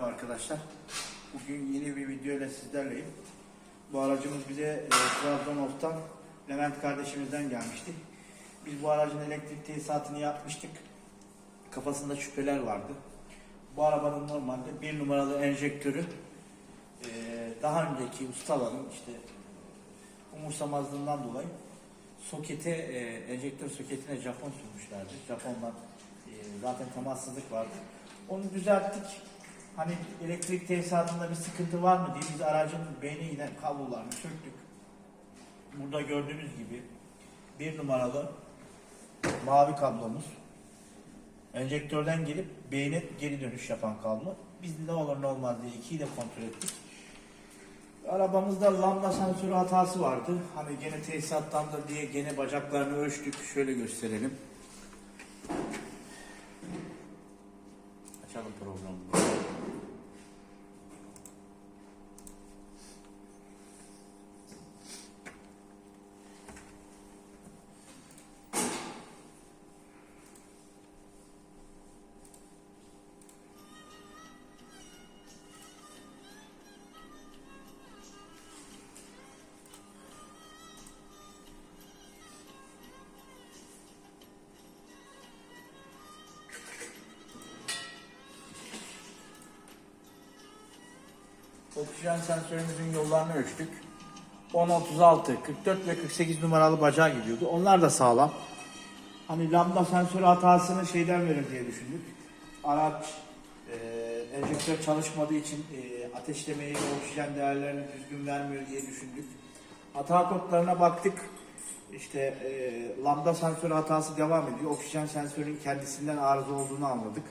Arkadaşlar bugün yeni bir video ile sizlerleyim. Bu aracımız bize e, Levent kardeşimizden gelmişti. Biz bu aracın elektrik tesisatını yapmıştık. Kafasında şüpheler vardı. Bu arabanın normalde bir numaralı enjektörü e, daha önceki ustaların işte umursamazlığından dolayı sokete, e, enjektör soketine Japon sürmüşlerdi. Japonlar e, zaten temassızlık vardı. Onu düzelttik. Hani elektrik tesisatında bir sıkıntı var mı diye biz aracın beyne giden kablolarını söktük. Burada gördüğünüz gibi bir numaralı mavi kablomuz enjektörden gelip beyne geri dönüş yapan kablo. Biz ne olur ne olmaz diye ikiyi de kontrol ettik. Arabamızda lambda sensörü hatası vardı. Hani gene tesisattan da diye gene bacaklarını ölçtük. Şöyle gösterelim. Açalım programı. Oksijen sensörümüzün yollarını ölçtük. 10, 36, 44 ve 48 numaralı bacağı gidiyordu. Onlar da sağlam. Hani lambda sensörü hatasını şeyden verir diye düşündük. Araç e, enjektör çalışmadığı için e, ateşlemeyi, oksijen değerlerini düzgün vermiyor diye düşündük. Hata kodlarına baktık. İşte e, lambda sensörü hatası devam ediyor. Oksijen sensörünün kendisinden arıza olduğunu anladık.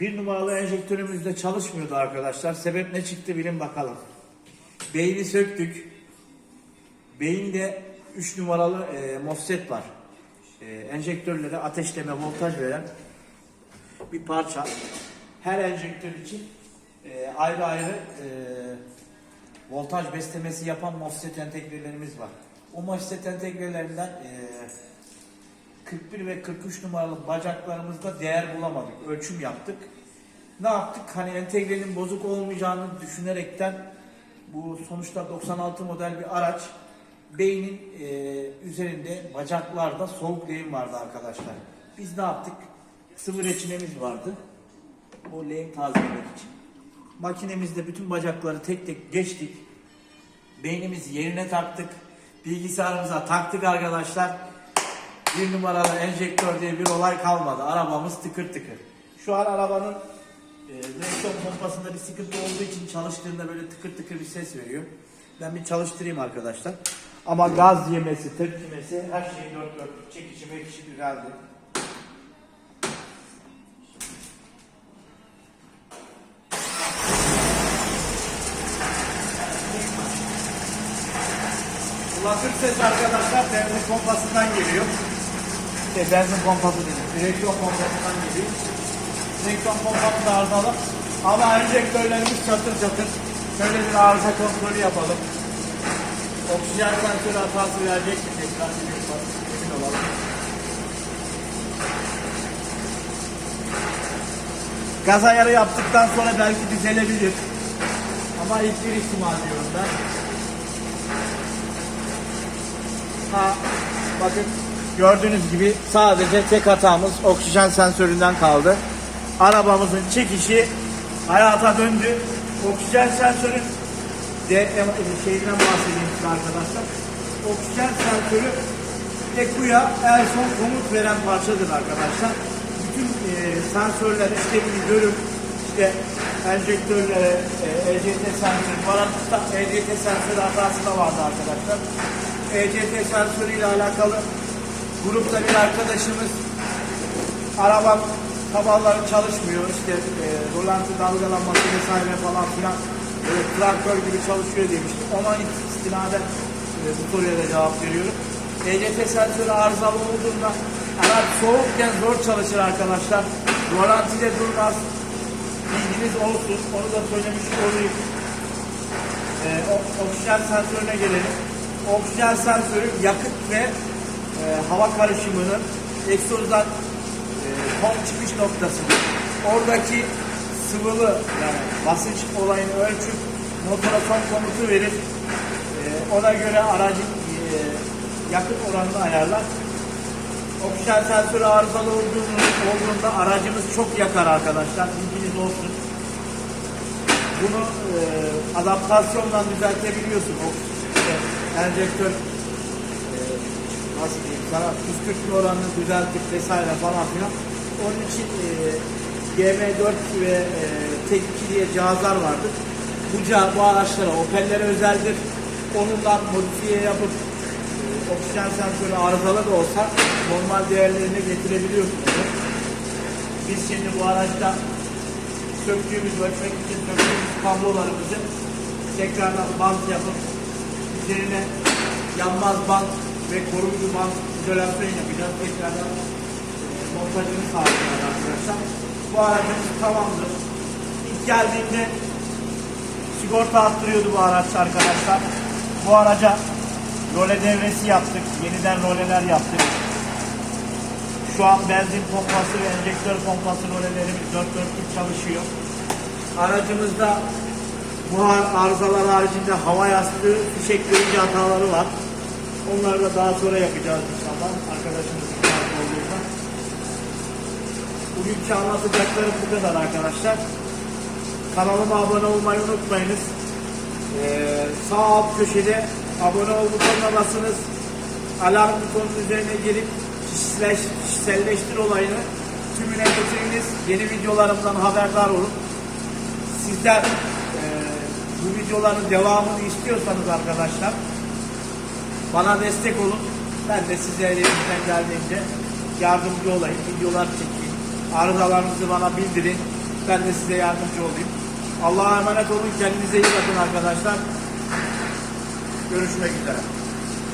Bir numaralı enjektörümüz de çalışmıyordu arkadaşlar. Sebep ne çıktı bilin bakalım. Beyni söktük. Beyinde 3 numaralı e, MOSFET var. E, enjektörlere ateşleme, voltaj veren bir parça. Her enjektör için e, ayrı ayrı e, voltaj beslemesi yapan MOSFET entegrelerimiz var. O MOSFET entegrelerinden e, 41 ve 43 numaralı bacaklarımızda değer bulamadık. Ölçüm yaptık. Ne yaptık? Hani entegrenin bozuk olmayacağını düşünerekten bu sonuçta 96 model bir araç beynin e, üzerinde bacaklarda soğuk lehim vardı arkadaşlar. Biz ne yaptık? Sıvı reçinemiz vardı. O lehim tazelemek için. Makinemizde bütün bacakları tek tek geçtik. Beynimizi yerine taktık. Bilgisayarımıza taktık arkadaşlar. Bir numaralı enjektör diye bir olay kalmadı. Arabamız tıkır tıkır. Şu an arabanın e, direksiyon pompasında bir sıkıntı olduğu için çalıştığında böyle tıkır tıkır bir ses veriyor. Ben bir çalıştırayım arkadaşlar. Ama gaz yemesi, tepkimesi her şey dört dörtlük. Çekişi mekişi güzeldi. Kulaklık ses arkadaşlar benzin pompasından geliyor. Şey, benzin pompası değil, direksiyon pompasından geliyor. Direksiyon pompası da arızalı. Ama enjektörlerimiz çatır çatır. Şöyle bir arıza kontrolü yapalım. Oksijen sensörü hatası verecek mi tekrar emin olalım. Gaz ayarı yaptıktan sonra belki düzelebilir. Ama ilk bir ihtimal diyorum ben. Ha, bakın gördüğünüz gibi sadece tek hatamız oksijen sensöründen kaldı. Arabamızın çekişi hayata döndü. Oksijen sensörü de şeyinden bahsedeyim size arkadaşlar. Oksijen sensörü Ekuya en son komut veren parçadır arkadaşlar. Bütün e, sensörler işlevini görüp işte enjektörlere, e, ECT sensörü, baratista ECT sensörü hatası da vardı arkadaşlar. ECT sensörü ile alakalı grupta bir arkadaşımız arabam tabanları çalışmıyor işte e, rolanti dalgalanması vesaire falan filan böyle traktör gibi çalışıyor demişti. Ona istinaden e, bu soruya da cevap veriyorum. ECT sensörü arızalı olduğunda araç soğukken zor çalışır arkadaşlar. Rolantide durmaz. Bilginiz olsun. Onu da söylemiş olayım. E, oksijen sensörüne gelelim. Oksijen sensörü yakıt ve e, hava karışımının egzozdan e, son çıkış noktasıdır. Oradaki sıvılı yani basınç olayını ölçüp motora son komutu verir. Ee, ona göre aracın e, yakıt oranını ayarlar. Oksijen sensörü arızalı olduğunu, olduğunda aracımız çok yakar arkadaşlar. Bilginiz olsun. Bunu e, adaptasyonla düzeltebiliyorsun. O işte, enjektör e, nasıl diyeyim sana püskürtme oranını düzeltip vesaire falan filan. Onun için e, GM4 ve e, Tek 2 diye cihazlar vardır. Bu, cihaz, bu araçlara Opel'lere özeldir. Onunla modifiye yapıp e, oksijen sensörü arızalı da olsa normal değerlerine getirebiliyorsunuz. Biz şimdi bu araçta söktüğümüz, ölçmek için söktüğümüz kablolarımızı tekrardan bant yapıp üzerine yanmaz bant ve koruyucu bant izolasyon yapacağız. Tekrardan e, montajını sağlayacağız arkadaşlar. Bu aracımız tamamdır. İlk geldiğinde sigorta attırıyordu bu araç arkadaşlar. Bu araca role devresi yaptık. Yeniden roleler yaptık. Şu an benzin pompası ve enjektör pompası rolelerimiz 4 dörtlük çalışıyor. Aracımızda buhar arızalar haricinde hava yastığı fişek hataları var. Onları da daha sonra yapacağız inşallah. Arkadaşımızın kağıt olduğunda. Bugünkü anlatacaklarım bu kadar arkadaşlar. Kanalıma abone olmayı unutmayınız. Ee, sağ alt köşede abone ol butonuna basınız. Alarm butonunun üzerine gelip kişileş, kişiselleştir olayını tümüne getiriniz. Yeni videolarımdan haberdar olun. Sizler e, bu videoların devamını istiyorsanız arkadaşlar bana destek olun. Ben de size elimizden geldiğince yardımcı olayım. Videolar çekeyim. Arızalarınızı bana bildirin. Ben de size yardımcı olayım. Allah'a emanet olun. Kendinize iyi bakın arkadaşlar. Görüşmek üzere.